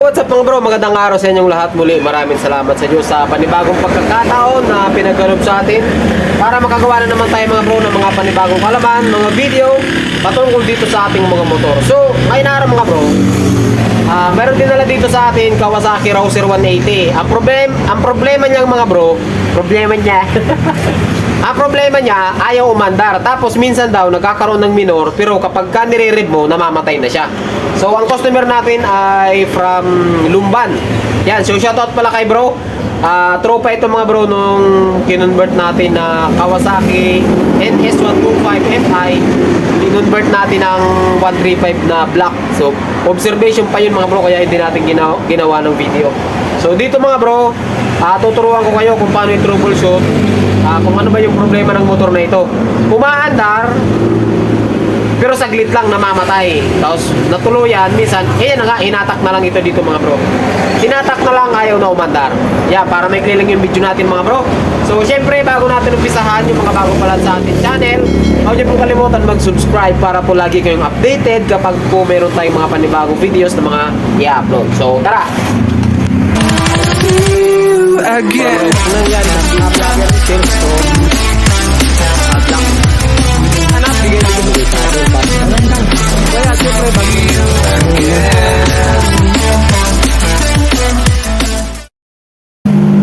What's up mga bro? Magandang araw sa inyong lahat muli. Maraming salamat sa Diyos sa panibagong pagkakataon na pinagkaloob sa atin para makagawa na naman tayo mga bro ng mga panibagong kalaman, mga video patungkol dito sa ating mga motor. So, ngayon araw mga bro, ah meron din nila dito sa atin Kawasaki Rouser 180. Ang problem, ang problema niya mga bro, problema niya. ang problema niya, ayaw umandar. Tapos minsan daw nagkakaroon ng minor, pero kapag ka nire-rev mo, namamatay na siya. So, ang customer natin ay from Lumban. Yan, so shoutout pala kay bro. Ah, tropa ito mga bro nung kinonvert natin na Kawasaki NS125Fi. Kinonvert natin ng 135 na black. So, observation pa yun mga bro, kaya hindi natin ginawa, ginawa ng video. So, dito mga bro, ah, tuturuan ko kayo kung paano i-troubleshoot, ah, kung ano ba yung problema ng motor na ito. Umaandar, pero saglit lang namamatay. Tapos natuluyan, minsan, eh na nga, hinatak na lang ito dito mga bro. Hinatak na lang, ayaw na umandar. Yeah, para may clear lang yung video natin mga bro. So, syempre, bago natin umpisahan yung mga bago pala sa ating channel, huwag niyo pong kalimutan mag-subscribe para po lagi kayong updated kapag po meron tayong mga panibagong videos na mga i-upload. So, tara! Again.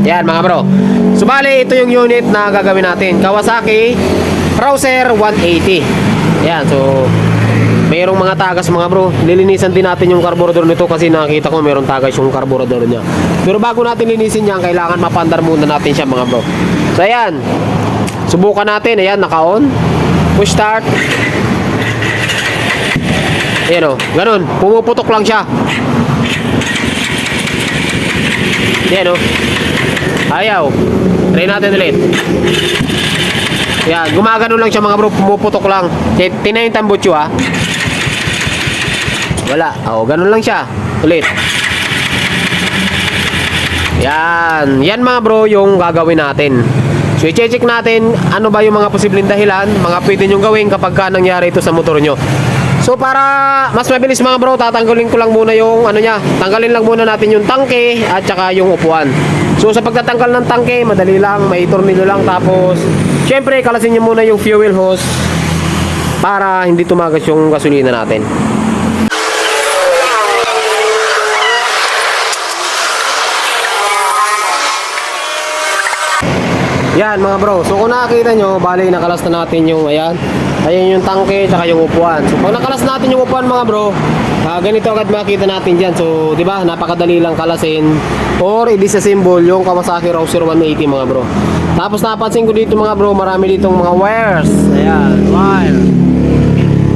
Yan? Mga bro. So bali ito yung unit na gagawin natin. Kawasaki Rouser 180. Yan so mayroong mga tagas mga bro. Lilinisan din natin yung carburetor nito kasi nakita ko mayroong tagas yung carburetor niya. Pero bago natin linisin yan, kailangan mapandar muna natin siya mga bro. So ayan. Subukan natin. Ayan, naka-on. Push start. Ayan o. Ganun. Pumuputok lang siya. Ayan o. Ayaw. Try natin ulit. Yan, gumagano lang siya mga bro, pumuputok lang. T- Tingnan yung tambutso ha. Wala. Oo, ganun lang siya. Ulit. Yan. Yan mga bro yung gagawin natin. So, i-check natin ano ba yung mga posibleng dahilan, mga pwede nyong gawin kapag ka nangyari ito sa motor nyo. So, para mas mabilis mga bro, tatanggalin ko lang muna yung ano niya. Tanggalin lang muna natin yung tangke at saka yung upuan. So, sa pagtatanggal ng tangke, madali lang, may tornilyo lang. Tapos, syempre, kalasin nyo muna yung fuel hose para hindi tumagas yung gasolina natin. Yan mga bro. So kung nakakita nyo, bali nakalas na natin yung ayan. Ayan yung tangke tsaka yung upuan. So pag nakalas natin yung upuan mga bro, ah, ganito agad makita natin dyan. So di ba napakadali lang kalasin or i-disassemble yung Kawasaki Rouser 180 mga bro. Tapos napansin ko dito mga bro, marami ditong mga wires. Ayan, wire.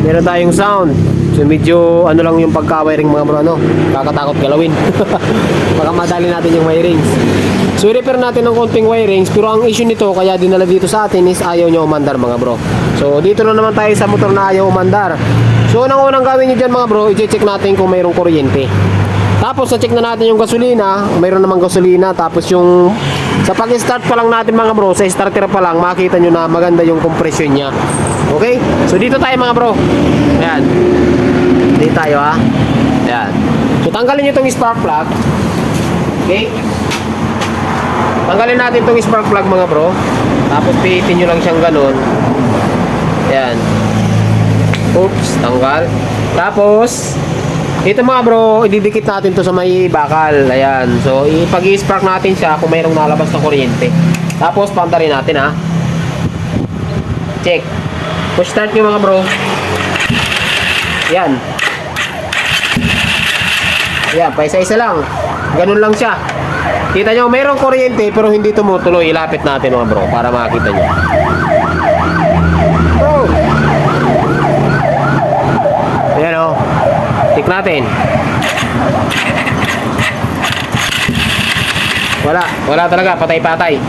Meron tayong sound. So medyo ano lang yung pagka-wiring mga bro ano, kakatakot galawin. Baka madali natin yung wirings. So i-repair natin ng konting wirings pero ang issue nito kaya dinala dito sa atin is ayaw niya umandar mga bro. So dito na naman tayo sa motor na ayaw umandar. So unang unang gawin niyo dyan mga bro, i-check natin kung mayroong kuryente. Tapos sa check na natin yung gasolina, mayroon namang gasolina tapos yung sa pag-start pa lang natin mga bro, sa starter pa lang makita nyo na maganda yung compression niya. Okay? So dito tayo mga bro. Ayan. Dito tayo ha. Ayan. So tanggalin nyo itong spark plug. Okay? Tanggalin natin itong spark plug mga bro. Tapos pihitin nyo lang siyang ganun. Ayan. Oops, tanggal. Tapos, ito mga bro, ididikit natin to sa may bakal. Ayan. So, pag i-spark natin siya kung mayroong nalabas na kuryente. Tapos, pantarin natin ha. Check. Push start nyo mga bro. Yan. Yan, pa isa-isa lang. Ganun lang siya. Kita nyo, mayroong kuryente pero hindi tumutuloy. Ilapit natin mga bro para makita nyo. Bro! Ayan o. Tik natin. Wala. Wala talaga. Patay-patay.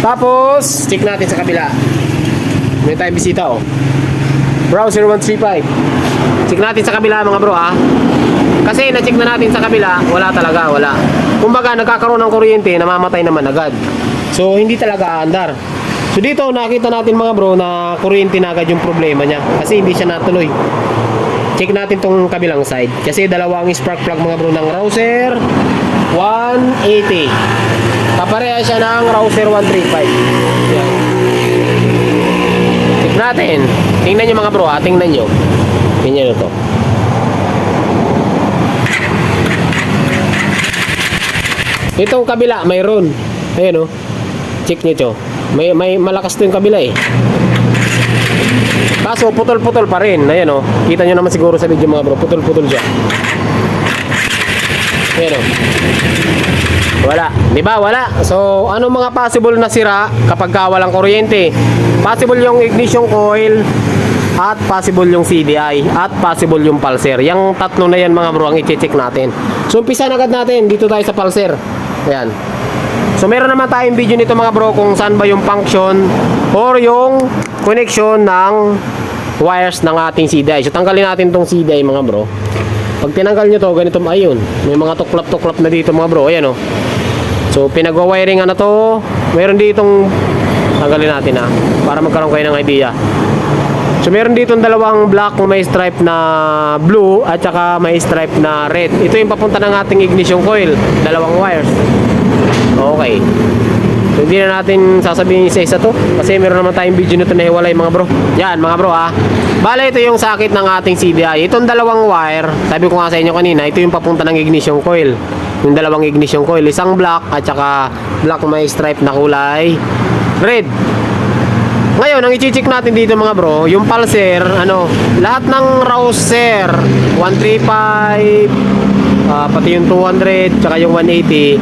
Tapos, check natin sa kabila. May tayong bisita oh. Browser 135. Check natin sa kabila mga bro ah. Kasi na-check na natin sa kabila, wala talaga, wala. Kumbaga, nagkakaroon ng kuryente, namamatay naman agad. So, hindi talaga aandar. So, dito, nakita natin mga bro na kuryente na agad yung problema niya. Kasi hindi siya natuloy. check natin tong kabilang side. Kasi dalawang spark plug mga bro ng Rouser 180. Kapareha siya ng Rouser 135. Yan. Natin. Tingnan nyo mga bro ha, tingnan nyo. Tingnan nyo to. Itong kabila, mayroon. Ayan oh. Check nyo to. May, may malakas to yung kabila eh. Kaso putol-putol pa rin. Ayan oh. Kita nyo naman siguro sa video mga bro. Putol-putol siya. Ayan oh. Wala. Di ba? Wala. So, ano mga possible na sira kapag ka walang kuryente? Possible yung ignition coil at possible yung CDI at possible yung pulser. Yung tatlo na yan mga bro ang i-check natin. So, umpisa na agad natin. Dito tayo sa pulser. Ayan. So meron naman tayong video nito mga bro kung saan ba yung function or yung connection ng wires ng ating CDI. So tanggalin natin tong CDI mga bro. Pag tinanggal nyo to, ganito ayun. May mga tuklap-tuklap na dito mga bro. Ayan o. So pinag-wiring na to. Meron ditong tanggalin natin ha. Para magkaroon kayo ng idea. So meron dito dalawang block na may stripe na blue at saka may stripe na red. Ito yung papunta ng ating ignition coil. Dalawang wires. Okay. So, hindi na natin sasabihin isa-isa to kasi meron naman tayong video nito na hiwalay mga bro. Yan mga bro ah. Bale ito yung sakit ng ating CDI. Itong dalawang wire, sabi ko nga sa inyo kanina, ito yung papunta ng ignition coil. Yung dalawang ignition coil, isang black at saka black may stripe na kulay red. Ngayon, ang i-check natin dito mga bro, yung pulser, ano, lahat ng rouser, 135, ah, pati yung 200, tsaka yung 180,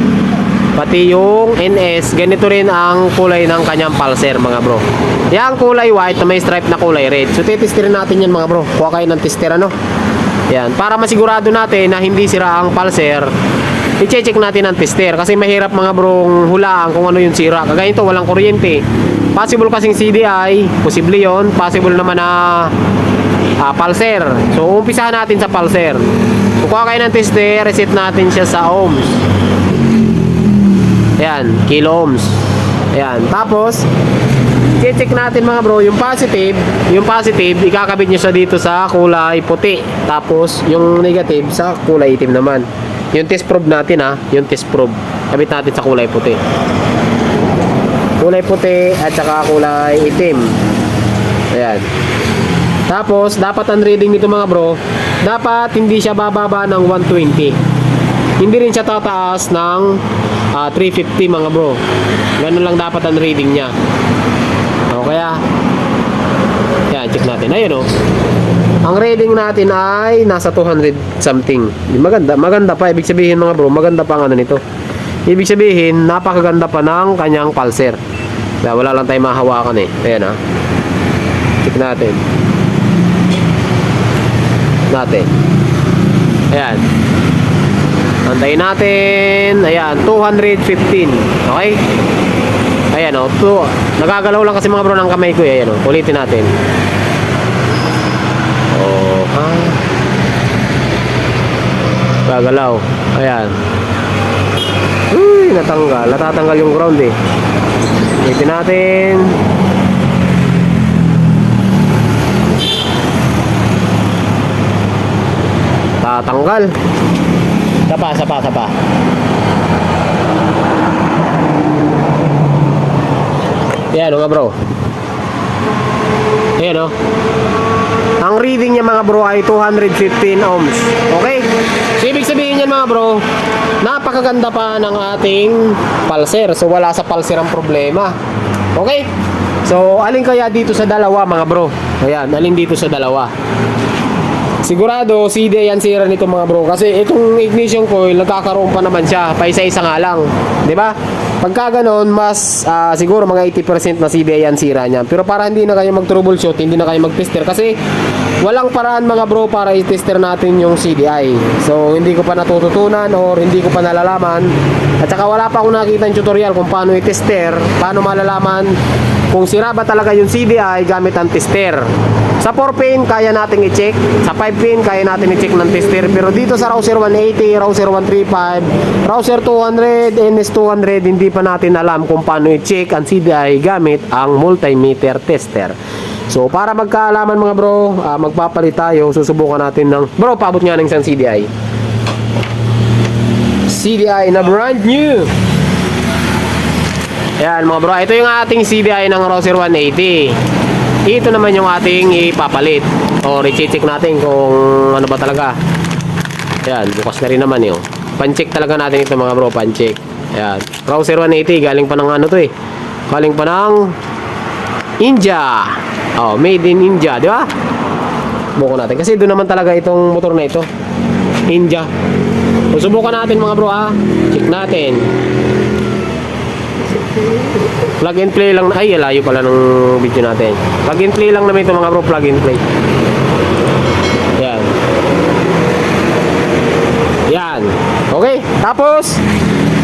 pati yung NS, ganito rin ang kulay ng kanyang pulser mga bro. Yang kulay white na may stripe na kulay red. So titestirin natin yan mga bro. Kuha kayo ng tester ano. Yan, para masigurado natin na hindi sira ang pulser, i-check natin ang tester kasi mahirap mga brong hulaan kung ano yung sira. Kagaya ito, walang kuryente. Possible kasing CDI, posible yon Possible naman na ah, pulser. So, umpisahan natin sa pulser. Kukuha kayo ng tester, reset natin siya sa ohms. Ayan, kilo ohms. Ayan, tapos, check natin mga bro, yung positive, yung positive, ikakabit nyo siya dito sa kulay puti. Tapos, yung negative sa kulay itim naman. Yung test probe natin ha, yung test probe, kabit natin sa kulay puti. Kulay puti at saka kulay itim. Ayan. Tapos, dapat ang reading nito mga bro, dapat hindi siya bababa ng 120. Hindi rin siya tataas ng ah, 350 mga bro. Ganun lang dapat ang reading niya. O kaya, yan, check natin. Ayun o. Ang reading natin ay nasa 200 something. Maganda, maganda pa. Ibig sabihin mga bro, maganda pa ang ano nito. Ibig sabihin, napakaganda pa ng kanyang pulser. Kaya wala lang tayong mahawakan eh. Ayan ah. Check natin. Natin. Ayan. Antayin natin. Ayan, 215. Okay? Ayan o. Oh, nagagalaw lang kasi mga bro ng kamay ko eh. Ayan. Oh, ulitin natin. Oh, ha? Gagalaw. Ayan. Uy, natanggal. Natatanggal yung ground eh. Ulitin natin. Tatanggal. Sapa, sapa, sapa. Yan mga bro. Ayan o. Ang reading niya mga bro ay 215 ohms. Okay? So ibig sabihin niyan mga bro, napakaganda pa ng ating pulser. So wala sa pulser ang problema. Okay? So alin kaya dito sa dalawa mga bro? Ayan, alin dito sa dalawa? Sigurado, CD yan sira nito mga bro. Kasi itong ignition coil, nagkakaroon pa naman siya. Pa isa-isa nga lang. ba? Pagka ganon, mas ah, siguro mga 80% na CD yan sira niya. Pero para hindi na kayo mag-troubleshoot, hindi na kayo mag-tester. Kasi walang paraan mga bro para i-tester natin yung CDI. So, hindi ko pa natututunan or hindi ko pa nalalaman. At saka wala pa akong nakita yung tutorial kung paano i-tester, paano malalaman kung sira ba talaga yung CDI gamit ang tester. Sa 4 pin, kaya nating i-check. Sa 5 pin, kaya natin i-check ng tester. Pero dito sa router 180, router 135, router 200, NS200, hindi pa natin alam kung paano i-check ang CDI gamit ang multimeter tester. So para magkaalaman mga bro, ah, magpapalit tayo, susubukan natin ng bro, paabot nga ng isang CDI. CDI na brand new. Ayan mga bro, ito yung ating CDI ng Roser 180. Ito naman yung ating ipapalit. O recheck natin kung ano ba talaga. Ayan, bukas na rin naman yun. Pancheck talaga natin ito mga bro, pancheck. Ayan, Roser 180, galing pa ng ano to eh. Galing pa ng India. Oh, made in India, di ba? Buko natin. Kasi doon naman talaga itong motor na ito. India. So, subukan natin mga bro ha. Check natin. Plug and play lang. Ay, layo pala ng video natin. Plug and play lang naman ito mga bro. Plug and play. Yan. Yan. Okay. Tapos,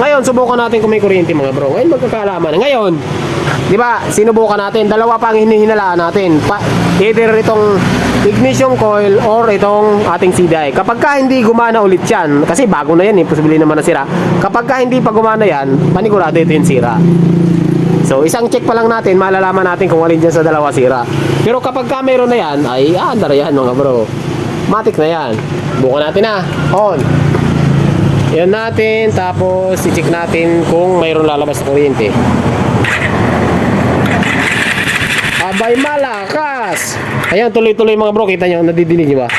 ngayon, subukan natin kung may kuryente mga bro. Ngayon, magkakaalaman. Ngayon, di ba, sinubukan natin. Dalawa pang hinihinalaan natin. Pa, either itong ignition coil or itong ating CDI. Kapag ka hindi gumana ulit yan, kasi bago na yan, eh, posible naman na sira. Kapag ka hindi pa gumana yan, panigurado ito yung sira. So, isang check pa lang natin, malalaman natin kung alin dyan sa dalawa sira. Pero kapag ka meron na yan, ay andar yan mga bro. Matik na yan. Bukan natin na. On. Yan natin, tapos i-check natin kung mayroon lalabas na kuryente. Abay malakas! Ayan, tuloy-tuloy mga bro, kita nyo, nadidinig nyo ba?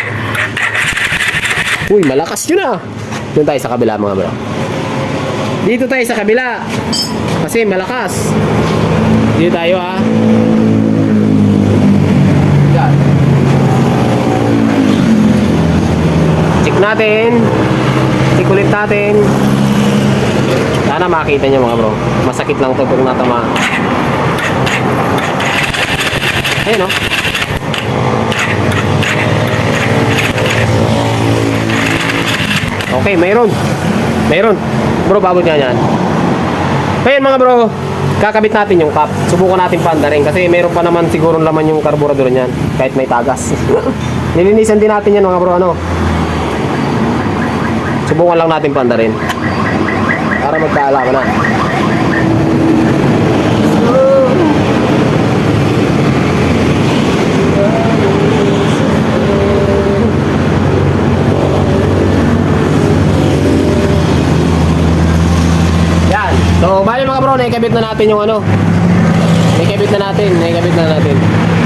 Uy, malakas yun ah! Doon tayo sa kabila mga bro. Dito tayo sa kabila. Kasi malakas. Dito tayo ah. Yan. Check natin. Ulit natin. Sana makita nyo mga bro. Masakit lang to pag natama. Ayun oh. Okay, mayroon. Mayroon. Bro, babot nga yan. Ngayon mga bro, kakabit natin yung cap. Subukan natin panda rin kasi mayroon pa naman siguro laman yung karburador niyan kahit may tagas. Nilinisan din natin yan mga bro ano. Subukan lang natin panda rin. Para magkaalaman na. Yan. So, bali mga bro, naikabit na natin yung ano. Naikabit na natin, naikabit na natin.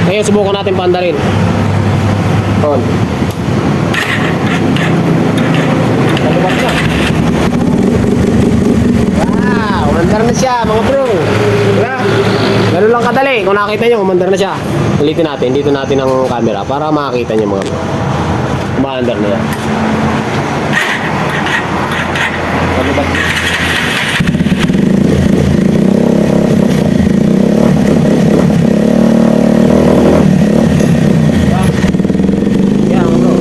Ngayon, subukan natin panda rin. On. Wow, umandar na siya mga bro. Diba? Ganun lang kadali. Kung nakita nyo, umandar na siya. Ulitin natin, dito natin ang camera para makakita nyo mga bro. Umandar na yan. Nalubat na. Yeah, mga bro.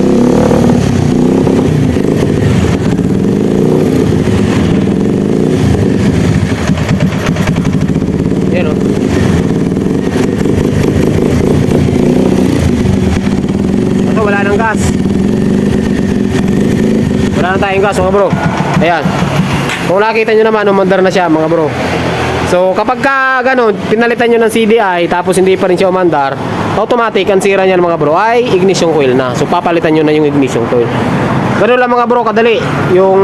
Yan o. Ito, wala nang gas. Wala na tayong gas, mga bro. Ayan. Kung nakita nyo naman, umandar na siya, mga bro. So, kapag ka ganun, pinalitan nyo ng CDI, tapos hindi pa rin siya umandar, automatic, ang sira niyan mga bro, ay ignition coil na. So, papalitan nyo na yung ignition coil. Ganun lang mga bro, kadali. Yung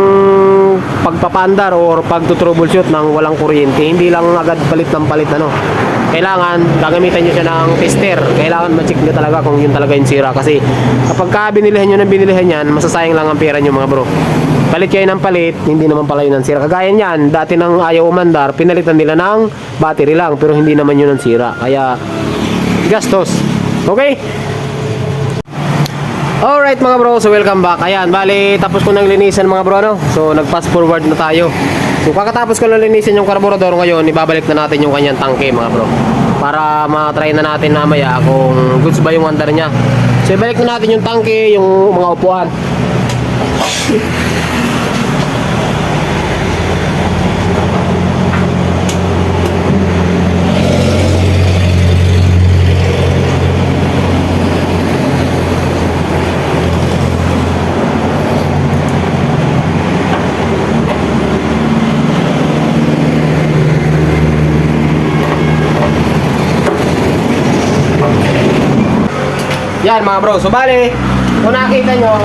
pagpapandar or pagtutroubleshoot ng walang kuryente, hindi lang agad palit ng palit ano. Kailangan gagamitan nyo siya ng tester. Kailangan ma-check nyo talaga kung yun talaga yung sira. Kasi kapag ka binilihan nyo ng binilihan yan, masasayang lang ang pera nyo mga bro. Palit kayo ng palit, hindi naman pala yun ang sira. Kagaya niyan, dati nang ayaw umandar, pinalitan nila ng battery lang, pero hindi naman yun ang sira. Kaya, gastos. Okay? Alright mga bro, so welcome back. Ayan, bali tapos ko nang linisan mga bro ano. So nag-fast forward na tayo. So kakatapos ko na linisan yung karburador ngayon, ibabalik na natin yung kanyang tangke mga bro. Para ma-try na natin namaya kung goods ba yung andar niya. So ibalik na natin yung tangke, yung mga upuan. Yan mga bro. So bali, kung nakita nyo,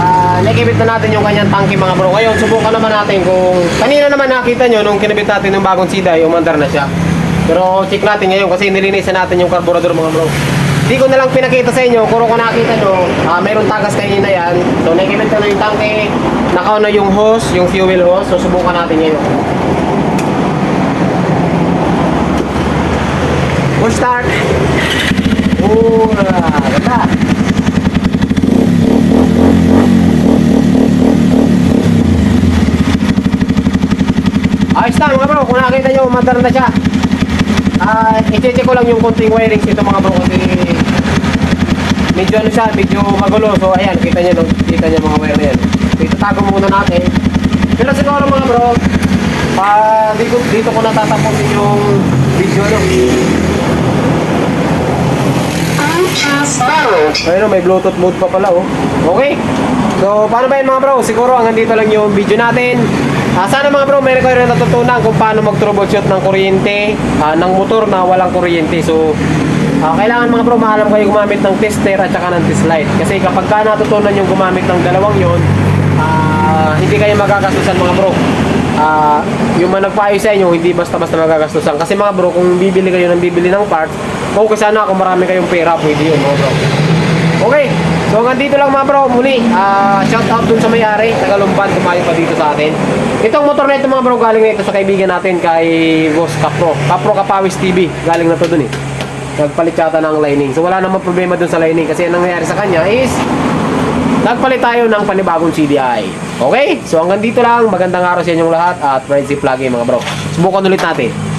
ah nakikibit na natin yung kanyang tangke mga bro. Ngayon, subukan naman natin kung... Kanina naman nakita nyo, nung kinabit natin yung bagong siday, umandar na siya. Pero check natin ngayon kasi nilinisan natin yung carburetor mga bro. Hindi ko na lang pinakita sa inyo, kung kung nakita nyo, ah mayroong tagas kanina yan. So nakikibit na na yung tangke, nakaw na yung hose, yung fuel hose. So subukan natin ngayon. Full start. Oh, ganda. Ayos lang mga bro, kung nakita nyo, umandar na siya. Ah, i-check ko lang yung konting wirings ito mga bro kasi medyo ano siya, medyo magulo. So ayan, kita nyo, kita nyo mga wire yan. So, itatago muna natin. Pero siguro mga bro, ah, dito, dito ko natatapusin yung video no. Ayun, may Bluetooth mode pa pala, oh. Okay. So, paano ba yun mga bro? Siguro hanggang dito lang yung video natin. Ah, sana mga bro, meron kayo rin natutunan kung paano mag-troubleshoot ng kuryente, ah, ng motor na walang kuryente. So, ah, kailangan mga bro, maalam kayo gumamit ng tester at saka ng test light. Kasi kapag ka natutunan yung gumamit ng dalawang yon, ah, hindi kayo magkakasusan mga bro. Ah, yung mga nagpaayos sa inyo, hindi basta-basta magagastusan. Kasi mga bro, kung bibili kayo ng bibili ng parts, focus sana kung marami kayong pera, pwede yun mga bro. Okay, so hanggang dito lang mga bro, muli, ah shout out dun sa may-ari, Tagalumban, tumayo pa dito sa atin. Itong motor na ito mga bro, galing na ito sa kaibigan natin kay Boss Capro. Capro Kapawis TV, galing na to dun eh. Nagpalit yata ng lining. So wala namang problema dun sa lining kasi ang nangyayari sa kanya is nagpalit tayo ng panibagong CDI. Okay? So hanggang dito lang, magandang araw sa inyong lahat at safe lagi mga bro. Subukan ulit natin.